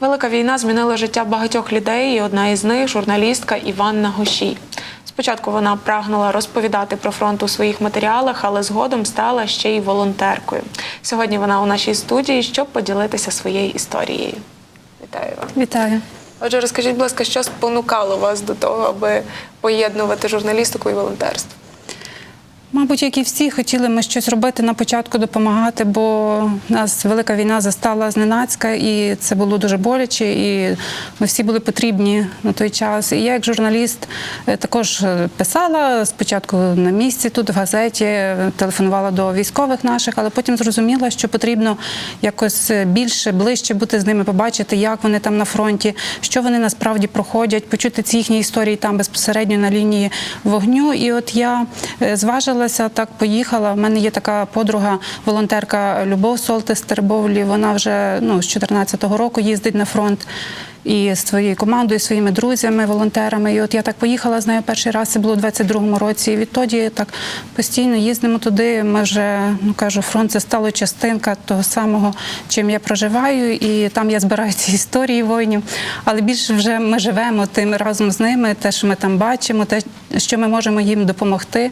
Велика війна змінила життя багатьох людей, і одна із них журналістка Іванна Гошій. Спочатку вона прагнула розповідати про фронт у своїх матеріалах, але згодом стала ще й волонтеркою. Сьогодні вона у нашій студії, щоб поділитися своєю історією. Вітаю вас. Вітаю. Отже, розкажіть, будь ласка, що спонукало вас до того, аби поєднувати журналістику і волонтерство? Мабуть, як і всі, хотіли ми щось робити на початку, допомагати, бо нас велика війна застала зненацька, і це було дуже боляче. І ми всі були потрібні на той час. І я, як журналіст, е, також е, писала спочатку на місці тут в газеті, телефонувала до військових наших, але потім зрозуміла, що потрібно якось е, більше, ближче бути з ними, побачити, як вони там на фронті, що вони насправді проходять, почути ці їхні історії там безпосередньо на лінії вогню. І от я е, зважилася, так поїхала. У мене є така подруга, волонтерка Любов Солтис Тербовлі. Вона вже ну, з 14-го року їздить на фронт. І з своєю командою, і своїми друзями, волонтерами. І от я так поїхала з нею перший раз, це було у 22-му році. І відтоді так постійно їздимо туди. Ми вже ну кажу, фронт це стало частинка того самого, чим я проживаю, і там я збираю ці історії воїнів. Але більше вже ми живемо тим разом з ними, те, що ми там бачимо, те, що ми можемо їм допомогти.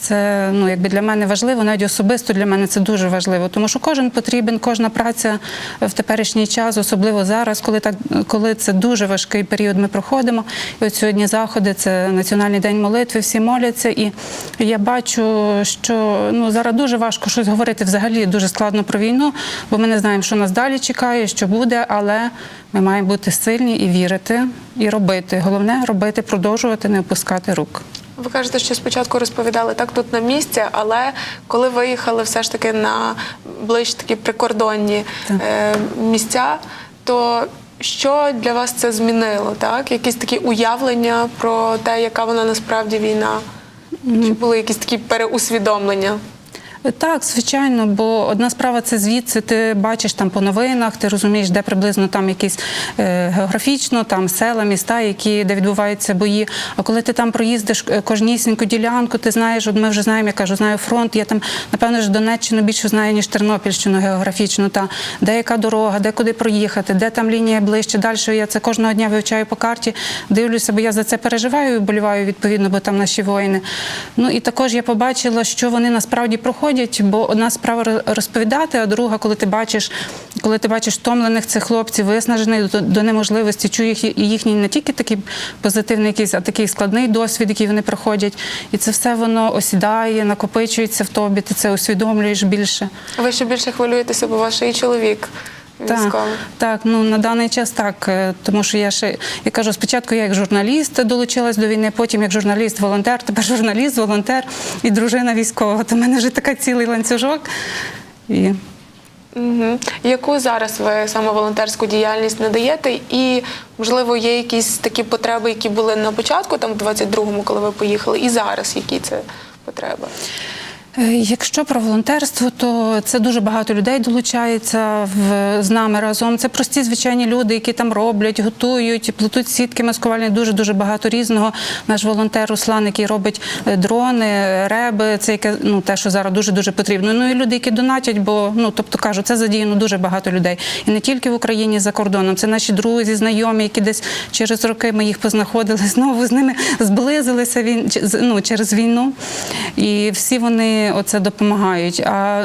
Це ну якби для мене важливо, навіть особисто для мене це дуже важливо, тому що кожен потрібен, кожна праця в теперішній час, особливо зараз, коли так коли це дуже важкий період, ми проходимо. І от сьогодні заходи, це національний день молитви, всі моляться, і я бачу, що ну зараз дуже важко щось говорити взагалі дуже складно про війну, бо ми не знаємо, що нас далі чекає, що буде, але ми маємо бути сильні і вірити, і робити. Головне робити, продовжувати, не опускати рук. Ви кажете, що спочатку розповідали так тут на місці, але коли виїхали все ж таки на ближче такі прикордонні е, місця, то що для вас це змінило? Так? Якісь такі уявлення про те, яка вона насправді війна? Чи були якісь такі переусвідомлення? Так, звичайно, бо одна справа це звідси. Ти бачиш там по новинах, ти розумієш, де приблизно там якісь е, географічно, там села, міста, які де відбуваються бої. А коли ти там проїздиш е, кожнісіньку ділянку, ти знаєш, от ми вже знаємо, я кажу, знаю фронт. Я там напевно ж Донеччину більше знаю ніж Тернопільщину географічно. Та де яка дорога, де куди проїхати, де там лінія ближче. Далі я це кожного дня вивчаю по карті, дивлюся, бо я за це переживаю і боліваю відповідно, бо там наші воїни. Ну і також я побачила, що вони насправді проходять, бо одна справа роз- розповідати, а друга, коли ти бачиш, коли ти бачиш втомлених цих хлопців, виснажених до, до неможливості, чуєш їхній не тільки такий позитивний, якийсь, а такий складний досвід, який вони проходять. І це все воно осідає, накопичується в тобі, ти це усвідомлюєш більше. Ви ще більше хвилюєтеся, бо ваш і чоловік. Так, так, ну на даний час так, е, тому що я ще я кажу, спочатку я як журналіст долучилась до війни, потім як журналіст, волонтер, тепер журналіст, волонтер і дружина військова. То в мене вже така цілий ланцюжок. І Угу. Яку зараз ви саме волонтерську діяльність надаєте? І можливо є якісь такі потреби, які були на початку, там в 22-му, коли ви поїхали, і зараз які це потреби? Е, Якщо про волонтерство, то це дуже багато людей долучається в, з нами разом. Це прості звичайні люди, які там роблять, готують, плетуть сітки маскувальні, дуже дуже багато різного. Наш волонтер Руслан, який робить е, дрони, реби, це яке ну те, що зараз дуже дуже потрібно. Ну і люди, які донатять, бо ну тобто кажу, це задіяно дуже багато людей. І не тільки в Україні, за кордоном. Це наші друзі, знайомі, які десь через роки ми їх познаходили, знову з ними зблизилися він ну, через війну. І всі вони оце допомагають. А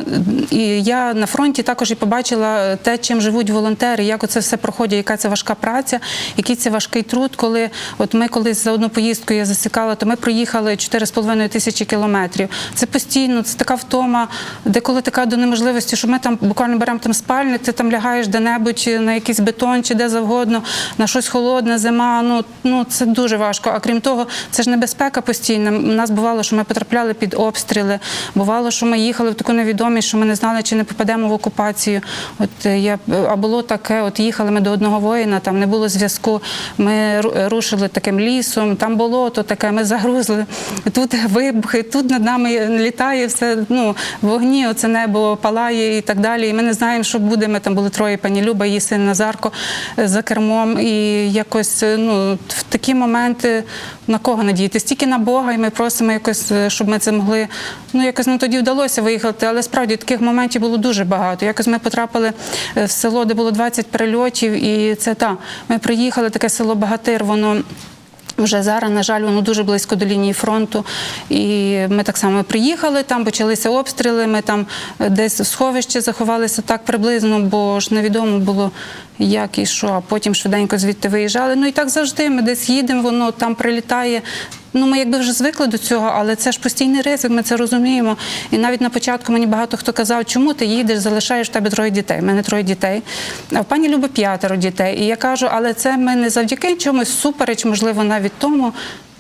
і я на фронті також і побачила те, чим живуть волонтери, як оце все проходить, яка це важка праця, який це важкий труд. Коли от ми колись за одну поїздку я засікала, то ми проїхали 4,5 тисячі кілометрів. Це постійно, це така втома, деколи така до неможливості, що ми там буквально беремо там спальник, ти там лягаєш де-небудь на якийсь бетон чи де завгодно, на щось холодне, зима. Ну, ну це дуже важко. А крім того, це ж небезпека постійна. У нас бувало, що ми потрапляли під обстріли. Бувало, що ми їхали в таку невідомість, що ми не знали, чи не попадемо в окупацію. От е, я а було таке, от їхали ми до одного воїна, там не було зв'язку. Ми рушили таким лісом, там болото таке, ми загрузли. Тут вибухи, тут над нами літає все. Ну вогні, оце небо палає і так далі. І ми не знаємо, що буде. Ми там були троє пані Люба, її син Назарко е, за кермом. І якось е, ну в такі моменти на кого надіятися? Тільки на Бога, і ми просимо якось, щоб ми це могли. Ну якось нам тоді вдалося виїхати, але справді таких моментів було дуже багато. Якось ми потрапили е, в село, де було 20 перельотів, і це та ми приїхали, таке село Багатир, воно. Вже зараз, на жаль, воно дуже близько до лінії фронту. І ми так само приїхали, там почалися обстріли. Ми там е, десь в сховище заховалися так приблизно, бо ж невідомо було, як і що. А потім швиденько звідти виїжджали. Ну і так завжди. Ми десь їдемо, воно там прилітає. Ну, ми якби вже звикли до цього, але це ж постійний ризик, ми це розуміємо. І навіть на початку мені багато хто казав, чому ти їдеш, залишаєш в тебе троє дітей. У мене троє дітей. А в пані Люби п'ятеро дітей. І я кажу, але це ми не завдяки чомусь супереч, можливо, навіть тому.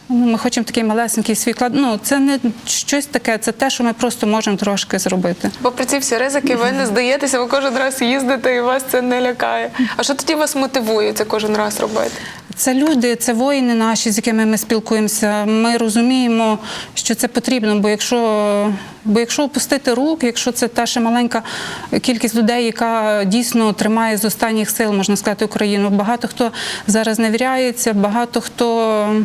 Ну, ми хочемо такий малесенький свій клад. Ну, це не щось таке, це те, що ми просто можемо трошки зробити. Бо при ці всі ризики ви не здаєтеся, ви кожен раз їздите і вас це не лякає. А що тоді вас мотивує це кожен раз робити? Це люди, це воїни наші, з якими ми спілкуємося. Ми розуміємо, що це потрібно, бо якщо, бо якщо опустити рук, якщо це та ще маленька кількість людей, яка дійсно тримає з останніх сил, можна сказати, Україну. Багато хто зараз не віряється, багато хто.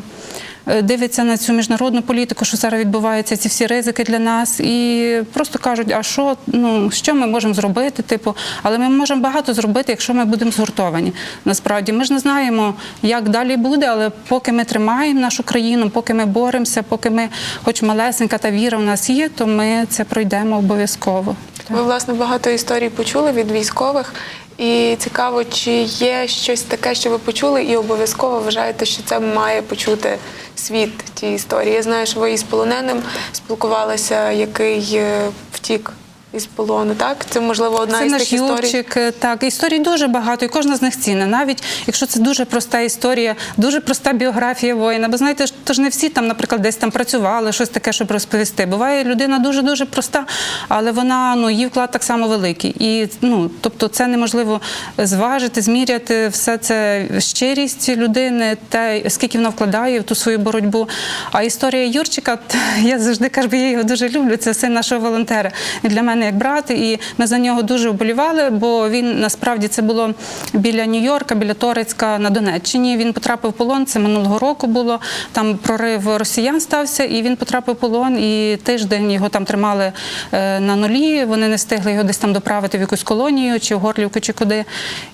Е, Дивиться на цю міжнародну політику, що зараз відбувається, ці всі ризики для нас, і просто кажуть, а що, ну що ми можемо зробити? Типу, але ми можемо багато зробити, якщо ми будемо згуртовані. Насправді ми ж не знаємо, як далі буде, але поки ми тримаємо нашу країну, поки ми боремося, поки ми, хоч малесенька та віра в нас є, то ми це пройдемо обов'язково. Ви власне багато історій почули від військових. І цікаво, чи є щось таке, що ви почули, і обов'язково вважаєте, що це має почути світ ті історії. Я знаю, що ви із полоненим спілкувалися, який е, втік із полону. Так, це можливо одна Це із наш тих історій. Юрчик. е, Так, історій дуже багато, і кожна з них цінна. Навіть якщо це дуже проста історія, дуже проста біографія воїна. Бо знаєте, то ж не всі там, наприклад, десь там працювали, щось таке, щоб розповісти. Буває людина дуже дуже проста, але вона ну її вклад так само великий. І ну, тобто, це неможливо зважити, зміряти все це щирість людини, те, скільки вона вкладає в ту свою боротьбу. А історія Юрчика, я завжди кажу, я його дуже люблю. Це син нашого волонтера. Він для мене як брат, і ми за нього дуже вболівали, бо він насправді це було біля Нью-Йорка, біля Торецька на Донеччині. Він потрапив в полон. Це минулого року було. Там прорив росіян стався, і він потрапив в полон. І тиждень його там тримали е, на нулі. Вони не встигли його десь там доправити в якусь колонію, чи в Горлівку, чи куди.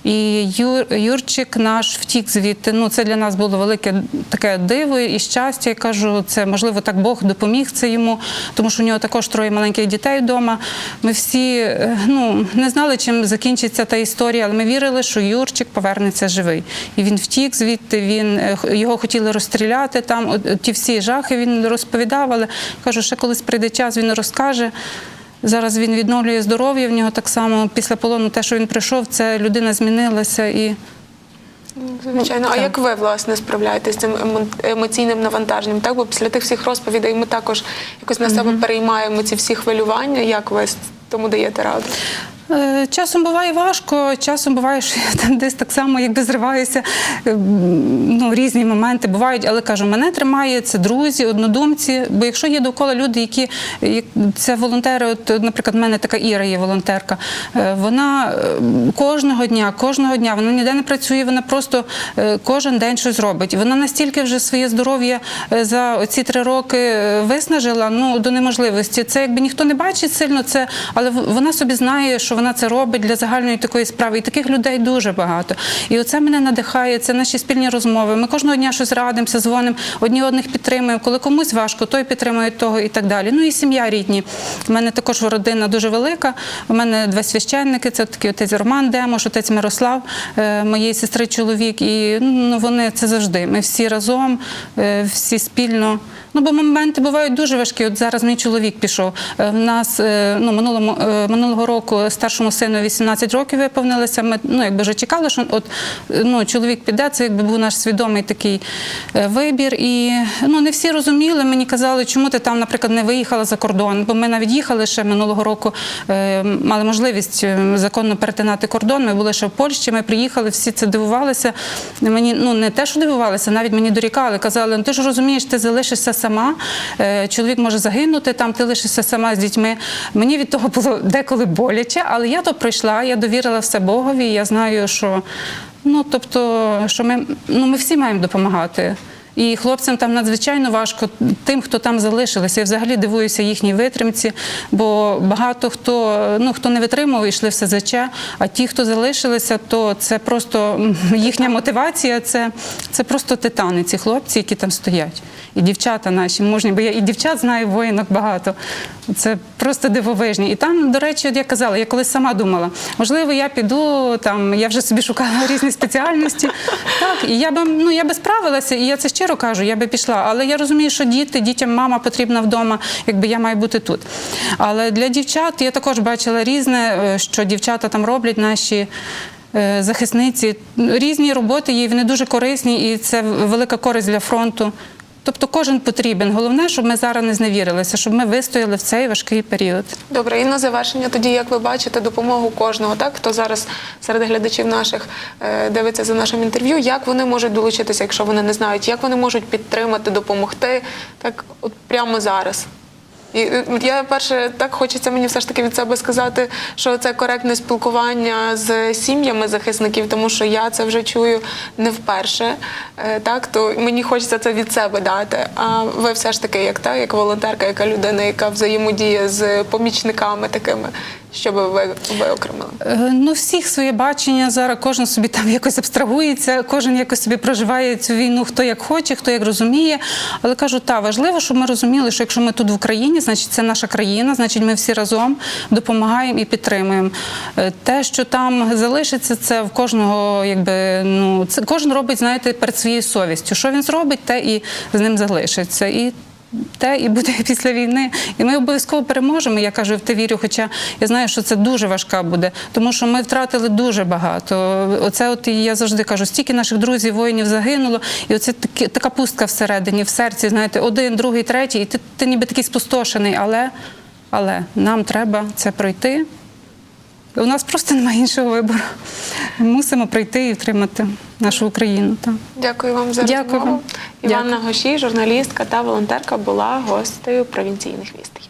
І Юр, Юрчик наш втік звідти. Ну це для нас було велике таке диво і щастя. Я кажу, це можливо так Бог допоміг це йому, тому що у нього також троє маленьких дітей вдома. Ми всі е, ну не знали, чим закінчиться та історія, але ми вірили, що Юрчик повернеться живий. І він втік звідти. Він е, його хотіли розстріляти там. От ті всі жахи він розповідав, але кажу, ще колись прийде час, він розкаже. Зараз він відновлює здоров'я. В нього так само після полону, те, що він прийшов, це людина змінилася і. Звичайно, а як ви власне справляєтесь з цим емо- емоційним навантаженням? Так, бо після тих всіх розповідей ми також якось на себе переймаємо ці всі хвилювання. Як ви тому даєте раду? Е, Часом буває важко, часом буває, що я там десь так само якби зриваюся. Е, Ну, різні моменти бувають, але кажу, мене тримає це друзі, однодумці. Бо якщо є довкола люди, які як- це волонтери, от, наприклад, в мене така Іра є волонтерка. е, Вона кожного дня, кожного дня, вона ніде не працює, вона просто кожен день щось робить. Вона настільки вже своє здоров'я за ці три роки виснажила ну, до неможливості. Це якби ніхто не бачить сильно це, але вона собі знає, що вона це робить для загальної такої справи. І таких людей дуже багато. І оце мене надихає, це наші спільні розмови. Ми кожного дня щось радимося, дзвонимо, одні одних підтримуємо. Коли комусь важко, той підтримує того і так далі. Ну і сім'я рідні. У мене також родина дуже велика. У мене два священники, це такий отець Роман Демош, отець Мирослав, е, моєї сестри чоловік. І ну, вони це завжди. Ми всі разом, е, всі спільно. Ну, бо моменти бувають дуже важкі. От зараз мій чоловік пішов. Е, В нас е, ну, минулому, е, минулого року старшому сину 18 років виповнилося. Ми ну, якби вже чекали, що от, ну, чоловік піде, це якби був наш свідомий такий е, вибір. І ну, не всі розуміли. Мені казали, чому ти там, наприклад, не виїхала за кордон. Бо ми навіть їхали ще минулого року, е, мали можливість е, законно перетинати кордон. Ми були ще в Польщі, ми приїхали, всі це дивувалися. Мені ну не те, що дивувалися, навіть мені дорікали. Казали, ну ти ж розумієш, ти залишишся сама. Чоловік може загинути, там ти лишишся сама з дітьми. Мені від того було деколи боляче, але я то пройшла, я довірила все Богові. Я знаю, що ну тобто, що ми, ну, ми всі маємо допомагати. І хлопцям там надзвичайно важко, тим, хто там залишилися. Я взагалі дивуюся їхній витримці, бо багато хто, ну, хто не витримав, йшли в СЗЧ, а ті, хто залишилися, то це просто їхня мотивація, це, це просто титани, ці хлопці, які там стоять. І дівчата наші мужні, бо я і дівчат знаю воїнок багато. Це просто дивовижні. І там, до речі, от я казала, я колись сама думала, можливо, я піду там, я вже собі шукала різні спеціальності. Так, і я би ну я би справилася, і я це щиро кажу, я би пішла. Але я розумію, що діти, дітям мама потрібна вдома, якби я маю бути тут. Але для дівчат я також бачила різне, е, що дівчата там роблять наші. е, Захисниці різні роботи є, вони дуже корисні, і це велика користь для фронту. Тобто кожен потрібен. Головне, щоб ми зараз не зневірилися, щоб ми вистояли в цей важкий період. Добре, і на завершення тоді, як ви бачите, допомогу кожного, так хто зараз серед глядачів наших е, дивиться за нашим інтерв'ю, як вони можуть долучитися, якщо вони не знають, як вони можуть підтримати, допомогти, так от прямо зараз. І е, я перше так хочеться мені все ж таки від себе сказати, що це коректне спілкування з сім'ями захисників, тому що я це вже чую не вперше. Е, Так, то мені хочеться це від себе дати. А ви все ж таки, як та, як волонтерка, яка людина, яка взаємодіє з помічниками такими, що би ви виокремили? Е, Ну, всіх своє бачення зараз, кожен собі там якось абстрагується, кожен якось собі проживає цю війну, хто як хоче, хто як розуміє. Але кажу, та важливо, щоб ми розуміли, що якщо ми тут в Україні, значить це наша країна, значить ми всі разом допомагаємо і підтримуємо. Е, Те, що там залишиться, це в кожного, якби ну це кожен робить, знаєте, перед своєю совістю. Що він зробить, те і з ним залишиться. І те і буде після війни. І ми обов'язково переможемо. Я кажу, в те вірю, хоча я знаю, що це дуже важка буде, тому що ми втратили дуже багато. Оце, от і я завжди кажу, стільки наших друзів, воїнів загинуло, і оце такі, така пустка всередині, в серці, знаєте, один, другий, третій, і ти, ти ніби такий спустошений, але, але нам треба це пройти. У нас просто немає іншого вибору. Мусимо прийти і втримати нашу Україну. Так. Дякую вам за Дякую розмову. Іванна Дякую. Гошій, журналістка та волонтерка, була гостею провінційних вістей.